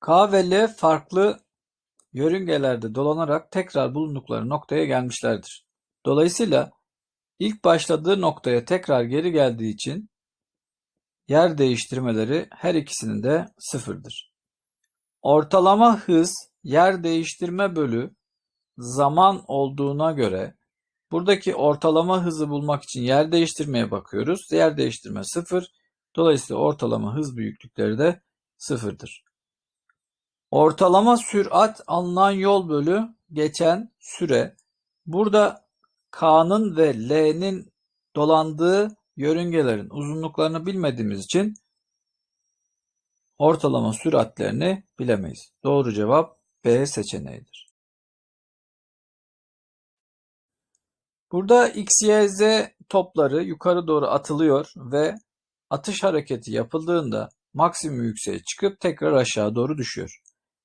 K ve L farklı yörüngelerde dolanarak tekrar bulundukları noktaya gelmişlerdir. Dolayısıyla ilk başladığı noktaya tekrar geri geldiği için yer değiştirmeleri her ikisinin de sıfırdır. Ortalama hız yer değiştirme bölü zaman olduğuna göre buradaki ortalama hızı bulmak için yer değiştirmeye bakıyoruz. Yer değiştirme sıfır. Dolayısıyla ortalama hız büyüklükleri de sıfırdır. Ortalama sürat alınan yol bölü geçen süre. Burada K'nın ve L'nin dolandığı yörüngelerin uzunluklarını bilmediğimiz için ortalama süratlerini bilemeyiz. Doğru cevap B seçeneğidir. Burada X, Y, Z topları yukarı doğru atılıyor ve atış hareketi yapıldığında maksimum yükseğe çıkıp tekrar aşağı doğru düşüyor.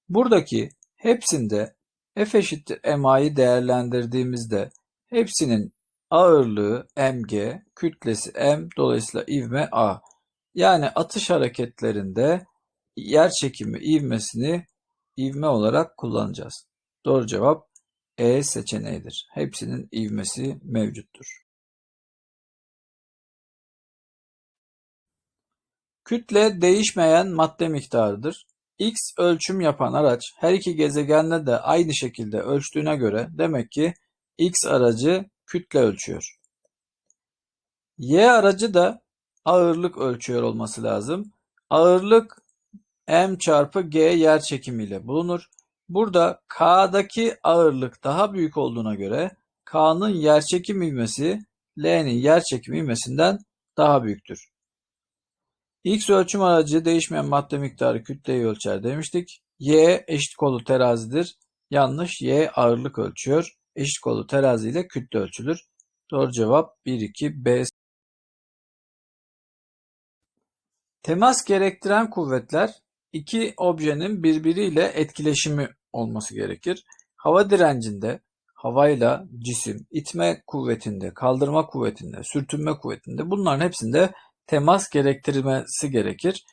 Buradaki hepsinde F eşittir MA'yı değerlendirdiğimizde hepsinin ağırlığı mg, kütlesi m, dolayısıyla ivme a. Yani atış hareketlerinde yer çekimi ivmesini ivme olarak kullanacağız. Doğru cevap E seçeneğidir. Hepsinin ivmesi mevcuttur. Kütle değişmeyen madde miktarıdır. X ölçüm yapan araç her iki gezegende de aynı şekilde ölçtüğüne göre demek ki X aracı kütle ölçüyor. Y aracı da ağırlık ölçüyor olması lazım. Ağırlık m çarpı g yer çekimiyle bulunur. Burada K'daki ağırlık daha büyük olduğuna göre K'nın yerçekim ivmesi L'nin yerçekim ivmesinden daha büyüktür. X ölçüm aracı değişmeyen madde miktarı kütleyi ölçer demiştik. Y eşit kolu terazidir. Yanlış. Y ağırlık ölçüyor. Eşit kolu terazi ile kütle ölçülür. Doğru cevap 1, 2, B. Temas gerektiren kuvvetler iki objenin birbiriyle etkileşimi olması gerekir. Hava direncinde havayla cisim, itme kuvvetinde, kaldırma kuvvetinde, sürtünme kuvvetinde bunların hepsinde temas gerektirmesi gerekir.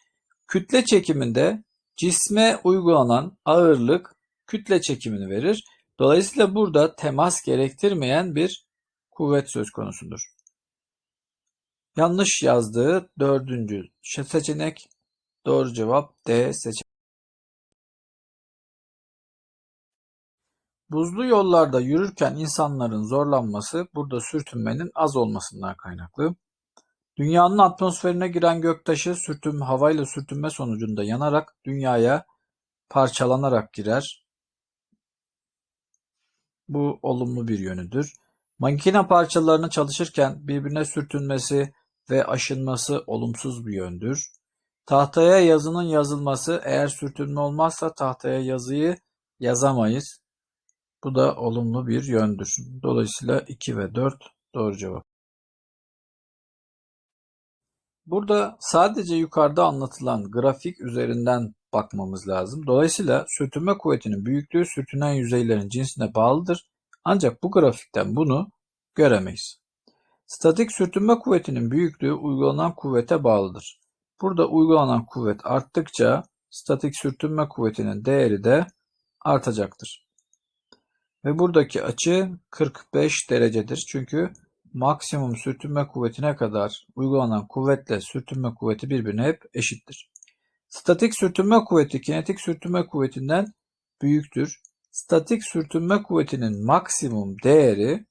Kütle çekiminde cisme uygulanan ağırlık kütle çekimini verir. Dolayısıyla burada temas gerektirmeyen bir kuvvet söz konusudur. Yanlış yazdığı dördüncü seçenek doğru cevap D seçeneği. Buzlu yollarda yürürken insanların zorlanması burada sürtünmenin az olmasından kaynaklı. Dünyanın atmosferine giren göktaşı sürtünme, havayla sürtünme sonucunda yanarak dünyaya parçalanarak girer. Bu olumlu bir yönüdür. Makine parçalarını çalışırken birbirine sürtünmesi ve aşınması olumsuz bir yöndür. Tahtaya yazının yazılması eğer sürtünme olmazsa tahtaya yazıyı yazamayız. Bu da olumlu bir yöndür. Dolayısıyla 2 ve 4 doğru cevap. Burada sadece yukarıda anlatılan grafik üzerinden bakmamız lazım. Dolayısıyla sürtünme kuvvetinin büyüklüğü sürtünen yüzeylerin cinsine bağlıdır. Ancak bu grafikten bunu göremeyiz. Statik sürtünme kuvvetinin büyüklüğü uygulanan kuvvete bağlıdır. Burada uygulanan kuvvet arttıkça statik sürtünme kuvvetinin değeri de artacaktır. Ve buradaki açı 45 derecedir. Çünkü maksimum sürtünme kuvvetine kadar uygulanan kuvvetle sürtünme kuvveti birbirine hep eşittir. Statik sürtünme kuvveti kinetik sürtünme kuvvetinden büyüktür. Statik sürtünme kuvvetinin maksimum değeri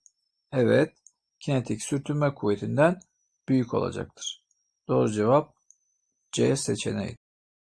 evet kinetik sürtünme kuvvetinden büyük olacaktır. Doğru cevap C seçeneği.